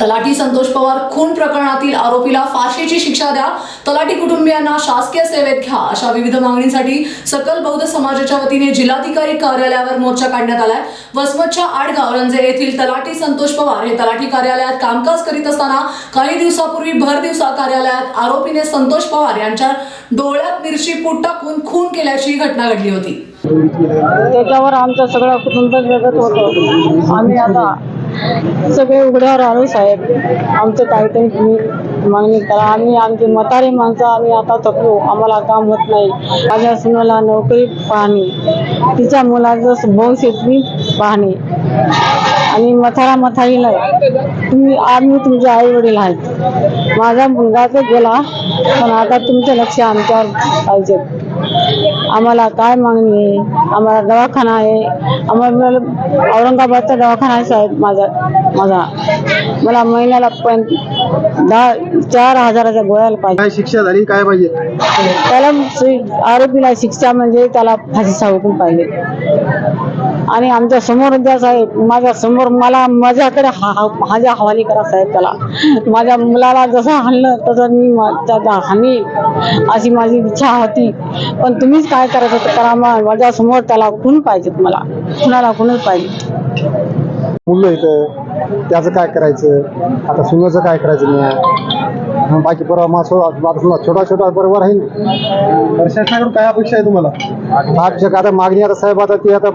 तलाठी संतोष पवार खून प्रकरणातील आरोपीला फाशीची शिक्षा द्या. तलाठी कुटुंबियांना शासकीय सेवेत घ्या अशा विविध मागणीसाठी सकल बौद्ध समाजाच्या वतीने जिल्हाधिकारी कार्यालयावर मोर्चा काढण्यात आलाय. वसमतच्या आडगाव रंजे येथील तलाठी संतोष पवार हे तलाठी कार्यालयात कामकाज करीत असताना काही दिवसापूर्वी भर दिवसा कार्यालयात आरोपीने संतोष पवार यांच्या डोळ्यात मिरची पूट टाकून खून केल्याची घटना घडली होती. त्याच्यावर आमचं सगळं कुटुंब जगत होतं. आम्ही आता सगळे उघड्यावर आलो साहेब. आमचं काहीतरी तुम्ही मागणी करा. आम्ही आमची म्हातारी माणसं आम्ही आता थकलो. आम्हाला काम होत नाही. माझ्या सुनाला नोकरी पाहणे तिच्या मुलाचं भविष्य मी पाहणे आणि मथारा मथारीला तुम्ही आम्ही तुमचे आई वडील आहेत. माझा मुलगा तर गेला पण आता तुमचं लक्ष आमच्यावर पाहिजे. आम्हाला काय मागणी आहे? आम्हाला दवाखाना आहे. आम्हाला औरंगाबादचा दवाखाना आहे साहेब माझा माझा. मला महिन्याला पण दहा चार हजाराच्या गोळ्याला पाहिजे. काय शिक्षा झाली काय पाहिजे? त्याला आरोपीला शिक्षा म्हणजे त्याला फाशीचा हुकूम पाहिजे. आणि आमच्यासमोर द्या साहेब माझ्यासमोर मला माझ्याकडे हा हा- माझ्या हवाली करा साहेब त्याला. माझ्या मुलाला जसं हाणलं तसं मी मा- त्याला हानी अशी माझी इच्छा होती. पण तुम्हीच काय होतं करा मा- माझ्यासमोर त्याला खून पाहिजे मला. कुणाला खूनच पाहिजे. मुलं इथं त्याचं काय करायचं? आता सुनाचं काय करायचं नाही बाकी परवा मा सो आता समजा छोटा छोटा बरोबर आहे ना? तर शासनाकडून काय अपेक्षा आहे तुम्हाला? अपेक्षा आता मागणी आता साहेब आता ती आता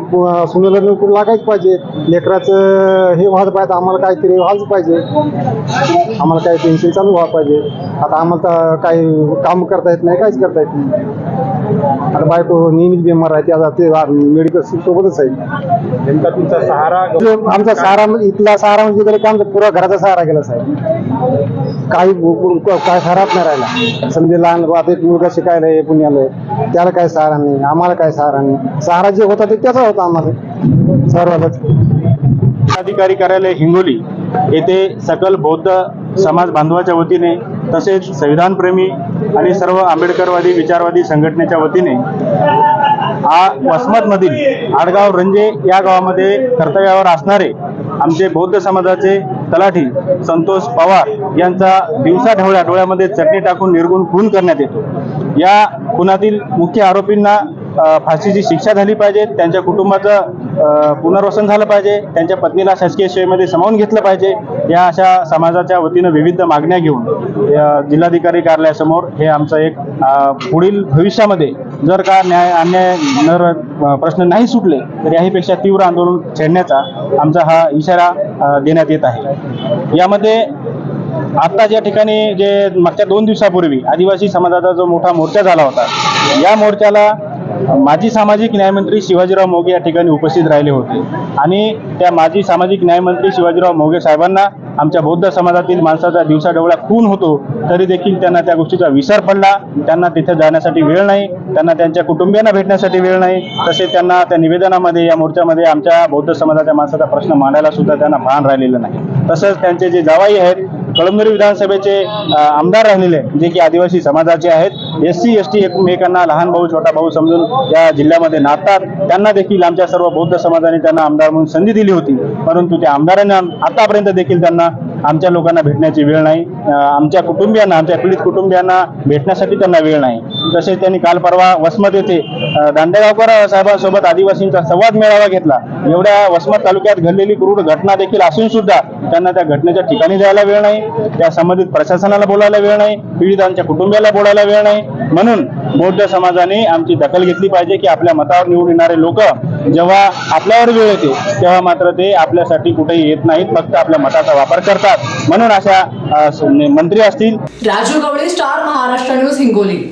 सुनेला नोकरी लागायच पाहिजे? लेकराचं हे व्हायला पाहिजे आम्हाला काहीतरी व्हायला पाहिजे. आम्हाला काही टेन्शन चालू व्हायला पाहिजे. आता आम्हाला तर काही काम करता येत नाही काहीच करता येत नाही. आता बायको नेहमीच बिमार आहे ते आता ते मेडिकल सोबतच आहे. नेमका तुमचा सहारा आमचा सहारा म्हणजे इथला सहारा म्हणजे गेला की आमचा पुरा घराचा सहारा गेला साहेब. काही काय खराब नाही राहिला. समजे लहान आता एक मुलगा शिकायला आहे पुण्याला. त्याला काय सहारा नाही आम्हाला काय सहारा नाही. सहारा जे होता ते त्याचा होता आम्हाला. सर्वांनाच. अधिकारी कार्यालय हिंगोली येथे सकल बौद्ध समाज बांधवाच्या वतीने तसेच संविधानप्रेमी आणि सर्व आंबेडकरवादी विचारवादी संघटनेच्या वतीने आ वसमतमधील आडगाव रंजे या गावामध्ये कर्तव्यावर असणारे आमचे बौद्ध समाजाचे तलाठी संतोष पवार यांचा दिवसा ढवळ्या डोळ्यामध्ये चटणी टाकून निर्गुण खून करण्यात येतो. या खुनातील मुख्य आरोपींना फाशीची शिक्षा झाली पाहिजे त्यांच्या कुटुंबाचं पुनर्वसन झालं पाहिजे त्यांच्या पत्नीला शासकीय सेवेमध्ये सामावून घेतलं पाहिजे या अशा समाजाच्या वतीनं विविध मागण्या घेऊन जिल्हाधिकारी कार्यालयासमोर हे आमचं एक पुढील भविष्यामध्ये जर का न्याय अन्याय नर प्रश्न नाही सुटले तर याहीपेक्षा तीव्र आंदोलन छेडण्याचा आमचा हा इशारा देण्यात येत आहे. यामध्ये आता ज्या ठिकाणी जे मागच्या दोन दिवसापूर्वी आदिवासी समाजाचा जो मोठा मोर्चा झाला होता या मोर्चाला माजी सामाजिक न्यायमंत्री शिवाजीराव मोगे या ठिकाणी उपस्थित राहिले होते. आणि त्या माजी सामाजिक न्यायमंत्री शिवाजीराव मोगे साहेबांना आमच्या बौद्ध समाजातील माणसाचा दिवसाढवळा खून होतो तरी देखील त्यांना त्या गोष्टीचा विसर पडला. त्यांना तिथे जाण्यासाठी वेळ नाही त्यांना त्यांच्या कुटुंबियांना भेटण्यासाठी वेळ नाही. तसेच त्यांना त्या निवेदनामध्ये या मोर्चामध्ये आमच्या बौद्ध समाजाच्या माणसाचा प्रश्न मांडायला सुद्धा त्यांना भान राहिलेलं नाही. तसंच त्यांचे जे जावाई आहेत कळमनुरी विधानसभेचे आमदार राहिलेले जे की आदिवासी समाजाचे आहेत. एस सी एस टी एकमेकांना लहान भाऊ छोटा भाऊ समजून या जिल्ह्यामध्ये नाचतात. त्यांना देखील आमच्या सर्व बौद्ध समाजाने त्यांना आमदार म्हणून संधी दिली होती. परंतु त्या आमदारांना आतापर्यंत देखील त्यांना आमच्या लोकांना भेटण्याची वेळ नाही. आमच्या कुटुंबियांना आमच्या पीडित कुटुंबियांना भेटण्यासाठी त्यांना वेळ नाही. तसेच त्यांनी काल परवा वसमत येथे दांडेगावकर साहेबांसोबत आदिवासींचा संवाद मेळावा घेतला. एवढ्या वसमत तालुक्यात घडलेली क्रूर घटना देखील असून सुद्धा त्यांना त्या घटनेच्या ठिकाणी जायला वेळ नाही. त्या संबंधित प्रशासनाला बोलायला वेळ नाही. पीडितांच्या कुटुंबियाला बोलायला वेळ नाही. म्हणून बौद्ध समाजाने आमची दखल घेतली पाहिजे की आपल्या मतावर निवडून येणारे लोक जेव्हा आपल्यावर वेळ येते तेव्हा मात्र ते आपल्यासाठी कुठेही येत नाहीत. फक्त आपल्या मताचा वापर करतात. म्हणून अशा मंत्री असतील. Raju Gawali star Maharashtra news Hingoli.